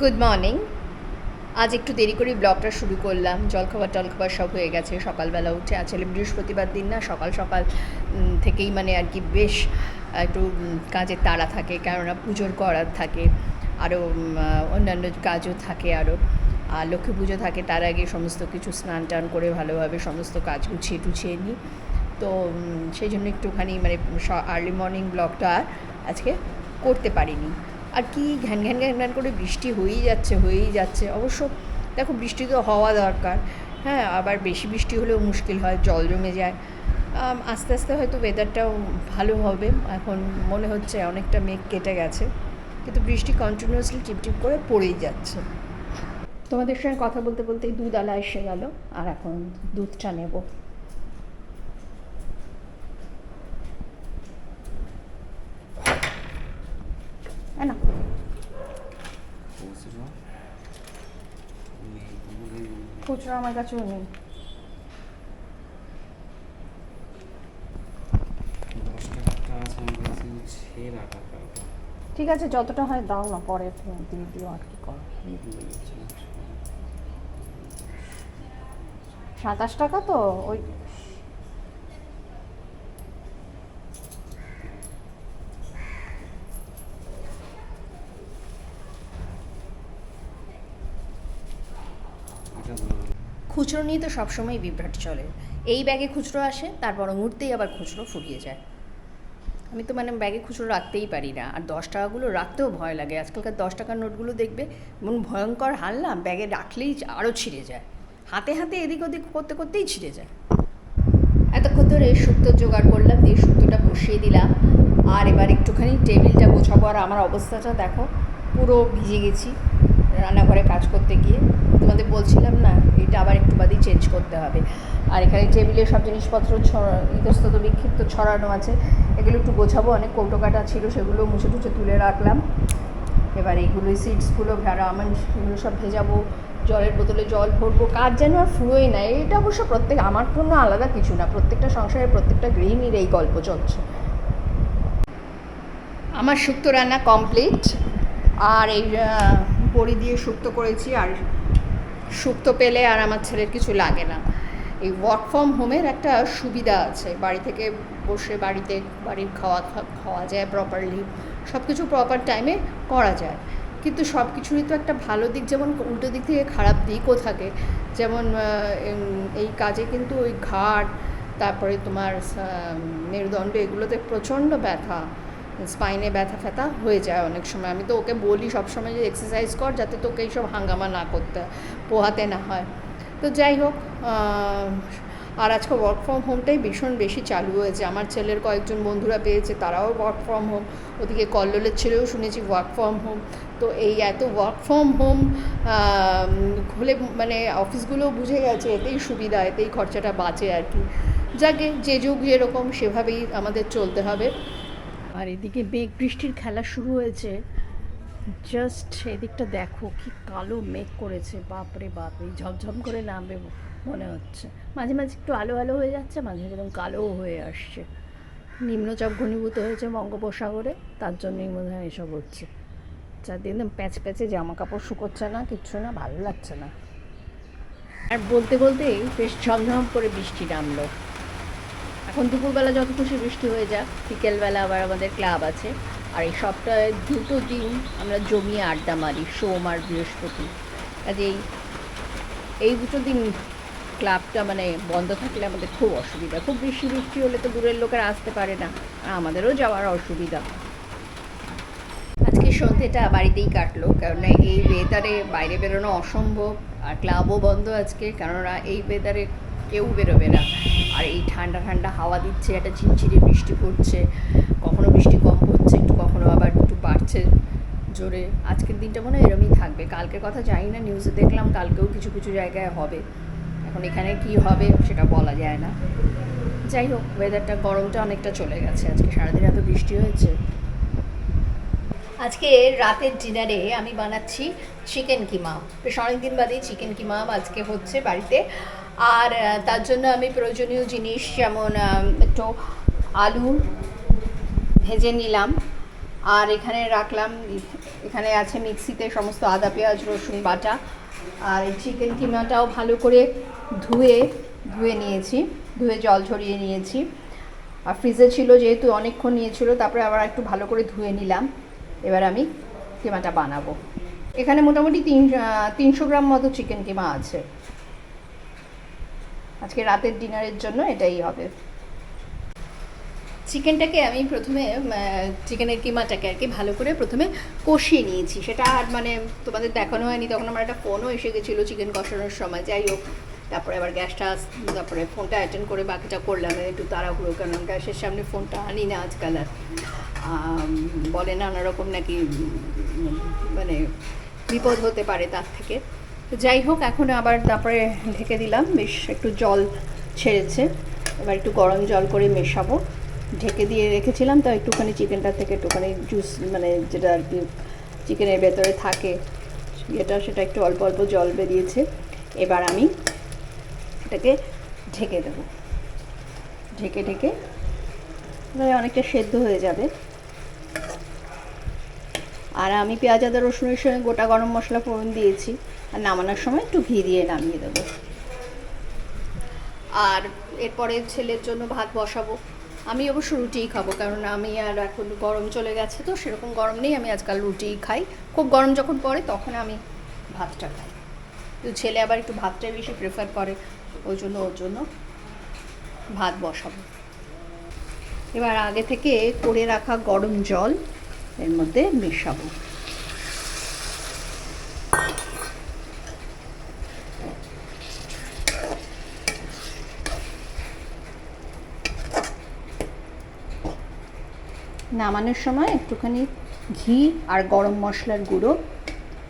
Good morning আজ একটু দেরি করে ব্লগটা শুরু করলাম। জলখাবার টলখাবার সব হয়ে গেছে। সকালবেলা উঠে আসলে বৃহস্পতিবার দিন না। সকাল সকাল থেকেই মানে আর কি বেশ একটু কাজের তাড়া থাকে। কেননা পুজোর করার থাকে। আরও অন্যান্য কাজও থাকে আরও আর লক্ষ্মী পুজো থাকে, তার আগে সমস্ত কিছু স্নান টান করে ভালোভাবে সমস্ত কাজ গুছিয়ে টুছিয়ে নিই। তো সেই জন্য একটুখানি মানে আর্লি মর্নিং ব্লগটা আজকে করতে পারিনি। আর কি ঘ্যান ঘ্যান ঘ্যান ঘ্যান করে বৃষ্টি হয়েই যাচ্ছে হয়েই যাচ্ছে। অবশ্য দেখো বৃষ্টি তো হওয়া দরকার। হ্যাঁ আবার বেশি বৃষ্টি হলেও মুশকিল হয়, জল জমে যায়। আস্তে আস্তে হয়তো ওয়েদারটাও ভালো হবে। এখন মনে হচ্ছে অনেকটা মেঘ কেটে গেছে। কিন্তু বৃষ্টি কন্টিনিউয়াসলি টিপটিপ করে পড়েই যাচ্ছে। তোমাদের সঙ্গে কথা বলতে বলতেই দুধ আলা এসে গেল। আর এখন দুধটা নেব হ্যাঁ না খুচরো নেই বলে খুচরো আমার কাছেও নেই। ঠিক আছে, যতটা হয় দাও না, পরে দিয়ে দিও আর কি কর। সাতাশ টাকা তো, ওই এটা ধরো খুচরো নিয়ে তো সবসময় বিভ্রাট চলে। এই ব্যাগে খুচরো আসে, তারপর মুহূর্তেই আবার খুচরো ফুরিয়ে যায়। আমি তো মানে ব্যাগে খুচরো রাখতেই পারি না। আর দশ টাকাগুলো রাখতেও ভয় লাগে। আজকালকার দশ টাকার নোটগুলো দেখবে এমন ভয়ঙ্কর হারলাম, ব্যাগে রাখলেই আরও ছিঁড়ে যায়। হাতে হাতে এদিক ওদিক করতে করতেই ছিঁড়ে যায়। এতক্ষণ ধরে শুক্তো জোগাড় করলাম, দিয়ে শুক্তোটা বসিয়ে দিলাম। আর এবার একটুখানি টেবিলটা গোছাবো। আর আমার অবস্থাটা দেখো, পুরো ভিজে গেছি রান্নাঘরে কাজ করতে গিয়ে। তোমাদের বলছিলাম না, এটা আবার একটু বাদেই চেঞ্জ করতে হবে। আর এখানে টেবিলে সব জিনিসপত্র ইতস্তত বিক্ষিপ্ত ছড়ানো আছে। এগুলো একটু গোছাবো, অনেক কৌটো কাটা ছিল, সেগুলো মুছে টুছে তুলে রাখলাম। এবার এইগুলো সিডসগুলো ভেড়া আমার এগুলো সব ভেজাবো, জলের বোতলে জল ভরবো, কাজ যেন আর ফুরোই না। এটা অবশ্য প্রত্যেক, আমার জন্য আলাদা কিছু না, প্রত্যেকটা সংসারে প্রত্যেকটা গৃহিণীর এই গল্প চলছে। আমার শুক্তো রান্না কমপ্লিট আর এই বড়ি দিয়ে শুক্তো করেছি, আর শুক্তো পেলে আর আমার ছেলের কিছু লাগে না। এই ওয়ার্ক ফ্রম হোমের একটা সুবিধা আছে। বাড়ি থেকে বসে বাড়িতে বাড়ির খাওয়া খাওয়া যায় প্রপারলি সব কিছু প্রপার টাইমে করা যায়। কিন্তু সব কিছুরই তো একটা ভালো দিক, যেমন উল্টো দিক থেকে খারাপ দিকও থাকে। যেমন এই কাজে কিন্তু ওই ঘাট, তারপরে তোমার মেরুদণ্ড, এগুলোতে প্রচণ্ড ব্যথা। স্পাইনে ব্যথা ফ্যাথা হয়ে যায় অনেক সময়। আমি তো ওকে বলি সবসময় যে এক্সারসাইজ কর যাতে তোকে এইসব হাঙ্গামা না করতে, পোহাতে না হয়। তো যাই হোক আর আজকে ওয়ার্ক ফ্রম হোমটাই ভীষণ বেশি চালু হয়েছে। আমার ছেলের কয়েকজন বন্ধুরা পেয়েছে, তারাও ওয়ার্ক ফ্রম হোম ওদিকে কল্লোলের ছেলেও শুনেছি ওয়ার্ক ফ্রম হোম তো এই এত ওয়ার্ক ফ্রম হোম হলে মানে অফিসগুলো বুঝে গেছে, এতেই সুবিধা, এতেই খরচাটা বাঁচে আর কি। যাকে যে যুগ যেরকম, সেভাবেই আমাদের চলতে হবে। আর এদিকে মেঘ বৃষ্টির খেলা শুরু হয়েছে। জাস্ট এদিকটা দেখো, কি কালো মেঘ করেছে, বাপরে বাপ, এই ঝমঝম করে নামবে মনে হচ্ছে। মাঝে মাঝে একটু আলো আলো হয়ে যাচ্ছে, মাঝে মাঝে একদম কালোও হয়ে আসছে। নিম্নচাপ ঘনীভূত হয়েছে বঙ্গোপসাগরে, তার জন্যই মনে হয় এসব হচ্ছে। চারদিন প্যাচ প্যাচে জামা কাপড় শুকোচ্ছে না, কিচ্ছু না, ভালো লাগছে না। আর বলতে বলতেই বেশ ঝমঝম করে বৃষ্টি নামলো। এখন দুপুরবেলা যত খুশি বৃষ্টি হয়ে যাক, বিকেলবেলা আবার আমাদের ক্লাব আছে। আর এই সপ্তাহে দুটো দিন আমরা জমিয়ে আড্ডা মারি, সোম আর বৃহস্পতি। কাজেই এই দুটো দিন ক্লাবটা মানে বন্ধ থাকলে আমাদের খুব অসুবিধা। খুব বৃষ্টি বৃষ্টি হলে তো দূরের লোকেরা আসতে পারে না, আর আমাদেরও যাওয়ার অসুবিধা। আজকে সন্ধ্যেটা বাড়িতেই কাটলো, কেননা এই ওয়েদারে বাইরে বেরোনো অসম্ভব, আর ক্লাবও বন্ধ আজকে, কেননা এই ওয়েদারে কেউ বেরোবে না। আর এই ঠান্ডা ঠান্ডা হাওয়া দিচ্ছে, একটা ঝিরঝিরে বৃষ্টি পড়ছে। কখনো বৃষ্টি কম পড়ছে, একটু কখনো আবার একটু বাড়ছে জোরে। আজকের দিনটা মনে হয় এরমই থাকবে। কালকের কথা জানি না নিউজে দেখলাম কালকেও কিছু কিছু জায়গায় হবে। এখন এখানে কি হবে সেটা বলা যায় না। যাই হোক ওয়েদারটা গরমটা অনেকটা চলে গেছে। আজকে সারাদিন এত বৃষ্টি হয়েছে। আজকে রাতের ডিনারে আমি বানাচ্ছি চিকেন কিমা বেশ অনেকদিন বাদেই চিকেন কিমা আজকে হচ্ছে বাড়িতে। আর তার জন্য আমি প্রয়োজনীয় জিনিস যেমন একটু আলু ভেজে নিলাম। আর এখানে রাখলাম, এখানে আছে মিক্সিতে সমস্ত আদা, পেঁয়াজ, রসুন বাটা। আর এই চিকেন কিমাটাও ভালো করে ধুয়ে ধুয়ে নিয়েছি, ধুয়ে জল ঝরিয়ে নিয়েছি। আর ফ্রিজে ছিল যেহেতু, অনেকক্ষণ নিয়েছিল, তারপরে আবার একটু ভালো করে ধুয়ে নিলাম। এবার আমি কিমাটা বানাবো। এখানে মোটামুটি তিন তিনশো গ্রাম মতো চিকেন কিমা আছে। আজকে রাতের ডিনারের জন্য এটাই হবে। চিকেনটাকে আমি প্রথমে চিকেনের কিমাটাকে আর কি ভালো করে প্রথমে কষিয়ে নিয়েছি। সেটা আর মানে তোমাদের দেখানো হয়নি, তখন আমার একটা ফোনও এসে গেছিল চিকেন কষানোর সময়। যাই হোক, তারপরে আবার গ্যাসটা তারপরে ফোনটা অ্যাটেন্ড করে বাকিটা করলাম। একটু তাড়াহুড়ো, কারণ গ্যাসের সামনে ফোনটা আনি না আজকাল আর। বলে নানা রকম নাকি মানে বিপদ হতে পারে তার থেকে। তো যাই হোক, এখন আবার তারপরে ঢেকে দিলাম। বেশ একটু জল ছেড়েছে। এবার একটু গরম জল করে মেশাবো। ঢেকে দিয়ে রেখেছিলাম, তো একটুখানি চিকেনটা থেকে একটুখানি জুস মানে যেটা আর কি চিকেনের ভেতরে থাকে এটা সেটা একটু অল্প অল্প জল বেরিয়েছে। এবার আমি এটাকে ঢেকে দেবো। ঢেকে ঢেকে এবারে অনেকটা সেদ্ধ হয়ে যাবে। আর আমি পেঁয়াজ, আদা, রসুনের সঙ্গে গোটা গরম মশলা ফোড়ন দিয়েছি। আর নামানোর সময় একটু ঘি দিয়ে নামিয়ে দেবো। আর এরপরে ছেলের জন্য ভাত বসাবো। আমি অবশ্য রুটিই খাব, কারণ আমি আর এখন গরম চলে গেছে তো, সেরকম গরম নেই, আমি আজকাল রুটিই খাই। খুব গরম যখন পড়ে তখন আমি ভাতটা খাই। তো ছেলে আবার একটু ভাতটাই বেশি প্রেফার করে, ওই জন্য ওর জন্য ভাত বসাবো। এবার আগে থেকে করে রাখা গরম জল এর মধ্যে মেশাবো। নামানোর সময় একটুখানি ঘি আর গরম মশলার গুঁড়ো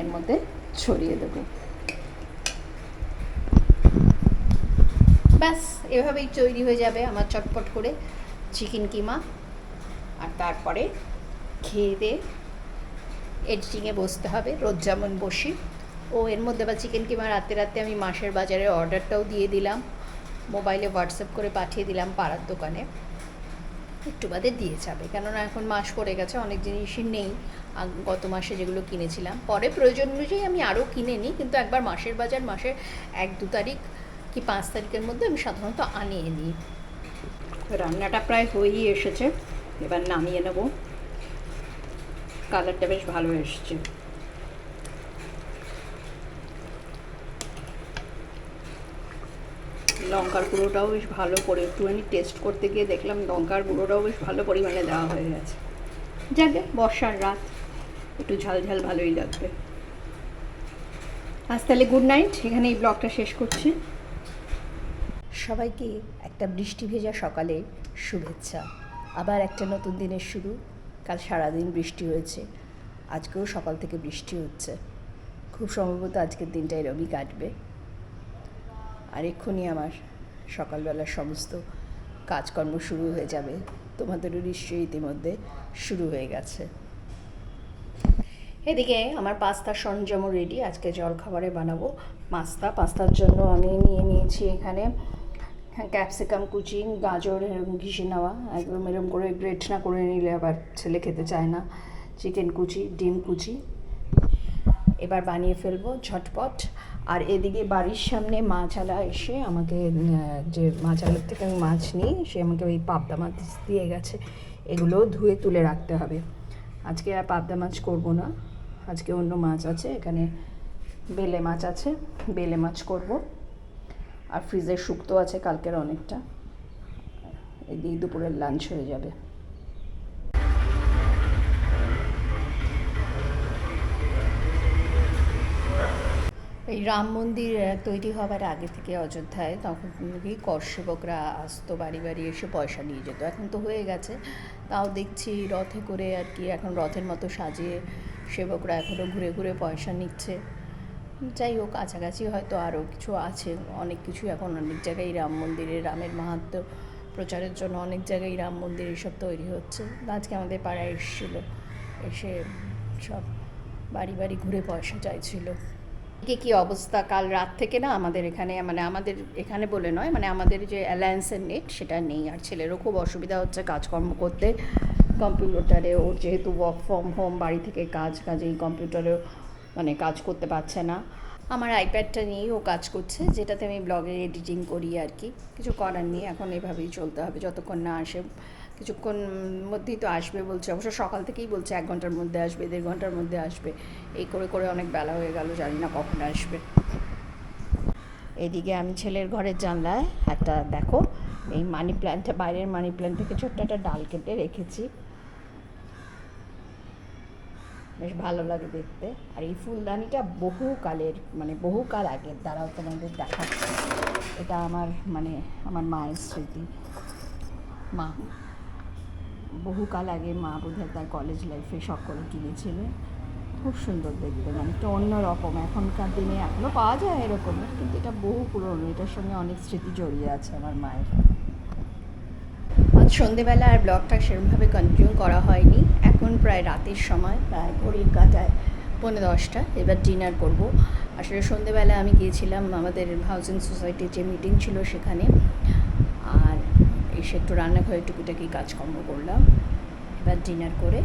এর মধ্যে ছড়িয়ে দেবো। ব্যাস, এভাবেই তৈরি হয়ে যাবে আমার চটপট করে চিকেন কিমা। আর তারপরে খেয়ে দিয়ে এডিটিংয়ে বসতে হবে, রোজ যেমন বসি। ও, এর মধ্যে আবার চিকেন কিমা রাতে রাতে আমি মাসের বাজারে অর্ডারটাও দিয়ে দিলাম। মোবাইলে হোয়াটসঅ্যাপ করে পাঠিয়ে দিলাম পাড়ার দোকানে। একটু বাদে দিয়ে যাবে। কেননা এখন মাস পড়ে গেছে, অনেক জিনিসই নেই। গত মাসে যেগুলো কিনেছিলাম। পরে প্রয়োজন অনুযায়ী আমি আরও কিনে নিই, কিন্তু একবার মাসের বাজার, মাসের এক, দু তারিখ কি পাঁচ তারিখের মধ্যে আমি সাধারণত আনিয়ে নিই। রান্নাটা প্রায় হয়েই এসেছে। এবার নামিয়ে নেব। কালারটা বেশ ভালো এসছে। লঙ্কার গুঁড়োটাও বেশ ভালো করে একটুখানি টেস্ট করতে গিয়ে দেখলাম লঙ্কার গুঁড়োটাও বেশ ভালো পরিমাণে দেওয়া হয়ে গেছে। যাকে বর্ষার রাত। একটু ঝাল ঝাল ভালোই লাগবে। আজ তাহলে গুড নাইট এখানে এই ব্লগটা শেষ করছি। সবাইকে একটা বৃষ্টি ভেজা সকালে শুভেচ্ছা। আবার একটা নতুন দিনের শুরু। কাল সারাদিন বৃষ্টি হয়েছে। আজকেও সকাল থেকে বৃষ্টি হচ্ছে। খুব সম্ভবত আজকের দিনটা এরমই কাটবে। আর এক্ষুনি আমার সকালবেলার সমস্ত কাজকর্ম শুরু হয়ে যাবে। তোমাদেরও নিশ্চয়ই ইতিমধ্যে শুরু হয়ে গেছে। এদিকে আমার পাস্তার সরঞ্জামও রেডি আজকে জলখাবারে বানাবো। পাস্তা, পাস্তার জন্য আমি নিয়ে নিয়েছি এখানে ক্যাপসিকাম কুচি গাজর, এরকম ঘিসে নেওয়া। একদম এরকম করে গ্রেট না করে নিলে আবার ছেলে খেতে চায় না। চিকেন কুচি, ডিম কুচি। এবার বানিয়ে ফেলব ঝটপট। আর এদিকে বাড়ির সামনে মাছওয়ালা এসে আমাকে যে মাছওয়ালার থেকে আমি মাছ নিই, সে আমাকে ওই পাবদা মাছ দিয়ে গেছে। এগুলো ধুয়ে তুলে রাখতে হবে। আজকে আর পাবদা মাছ করব না। আজকে অন্য মাছ আছে, এখানে বেলে মাছ আছে, বেলে মাছ করব। আর ফ্রিজে শুক্তো আছে কালকের অনেকটা। এদিকে দুপুরের লাঞ্চ হয়ে যাবে। এই রাম মন্দির তৈরি হবার আগে থেকে অযোধ্যায় তখন কি কর সেবকরা আসতো, বাড়ি বাড়ি এসে পয়সা নিয়ে যেত। এখন তো হয়ে গেছে। তাও দেখছি রথে করে আর কি এখন রথের মতো সাজিয়ে সেবকরা এখনও ঘুরে ঘুরে পয়সা নিচ্ছে। যাই হোক, কাছাকাছি হয়তো আরও কিছু আছে। অনেক কিছু এখন অনেক জায়গায় রাম মন্দিরে, রামের মাহাত্ম্য প্রচারের জন্য অনেক জায়গায় রাম মন্দির এসব তৈরি হচ্ছে। আজকে আমাদের পাড়ায় এসেছিল। এসে সব বাড়ি বাড়ি ঘুরে পয়সা চাইছিল। কি কি অবস্থা কাল রাত থেকে না আমাদের এখানে মানে আমাদের এখানে বলে নয় মানে আমাদের যে অ্যালায়েন্সের নেট সেটা নেই আর ছেলেরও খুব অসুবিধা হচ্ছে কাজকর্ম করতে। কম্পিউটারে ওর যেহেতু ওয়ার্ক ফ্রম হোম বাড়ি থেকে কাজ কাজেই কম্পিউটারেও মানে কাজ করতে পারছে না। আমার আইপ্যাডটা নিয়েই ও কাজ করছে, যেটাতে আমি ব্লগে এডিটিং করি আর কি। কিছু করার নেই, এখন এভাবেই চলতে হবে, যতক্ষণ না আসে কিছুক্ষণ মধ্যেই তো আসবে বলছে। অবশ্য সকাল থেকেই বলছে এক ঘণ্টার মধ্যে আসবে, দেড় ঘণ্টার মধ্যে আসবে। এই করে করে অনেক বেলা হয়ে গেল, জানি না কখন আসবে। এদিকে আমি ছেলের ঘরের জানলায় একটা, দেখো, এই মানি প্ল্যান্টটা বাইরের মানি প্ল্যান্ট থেকে ছোট্ট একটা ডাল কেটে রেখেছি। বেশ ভালো লাগে দেখতে। আর এই ফুলদানিটা বহুকালের মানে বহুকাল আগের দ্বারাও তোমাদের দেখাচ্ছে। এটা আমার মানে আমার মায়ের স্মৃতি। মা। বহুকাল আগে মা বোধহয় তার কলেজ লাইফে শখ করে কিনেছিলেন খুব সুন্দর দেখতে মানে একটা অন্য রকম। এখনকার দিনে এখনও পাওয়া যায় এরকমের কিন্তু এটা বহু পুরনো। এটার সঙ্গে অনেক স্মৃতি জড়িয়ে আছে আমার মায়ের। আজ সন্ধেবেলা আর ব্লগটা সেরকমভাবে কন্টিনিউ করা হয়নি। এখন প্রায় রাতের সময়, প্রায় ঘড়ির কাটায় পনেরো দশটা। এবার ডিনার করব। আসলে সন্ধেবেলা আমি গিয়েছিলাম আমাদের হাউজিং সোসাইটির যে মিটিং ছিল সেখানে। এসে একটু রান্নাঘরে টুকিটাকি কাজকর্ম করলাম। এবার ডিনার করে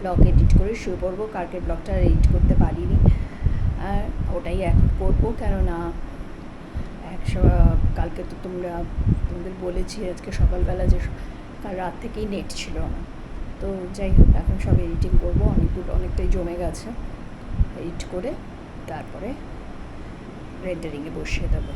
ব্লগ এডিট করে শুয়ে পড়ব কালকের ব্লগটা এডিট করতে পারিনি। আর ওটাই এখন করব। কেননা একশো, কালকে তো তোমরা, তোমাদের বলেছি আজকে সকালবেলা যে কাল রাত থেকেই নেট ছিল না তো যাই হোক, এখন সব এডিটিং করব। অনেকগুলো অনেকটাই জমে গেছে। এডিট করে তারপরে রেন্ডারিংয়ে বসিয়ে দেবো।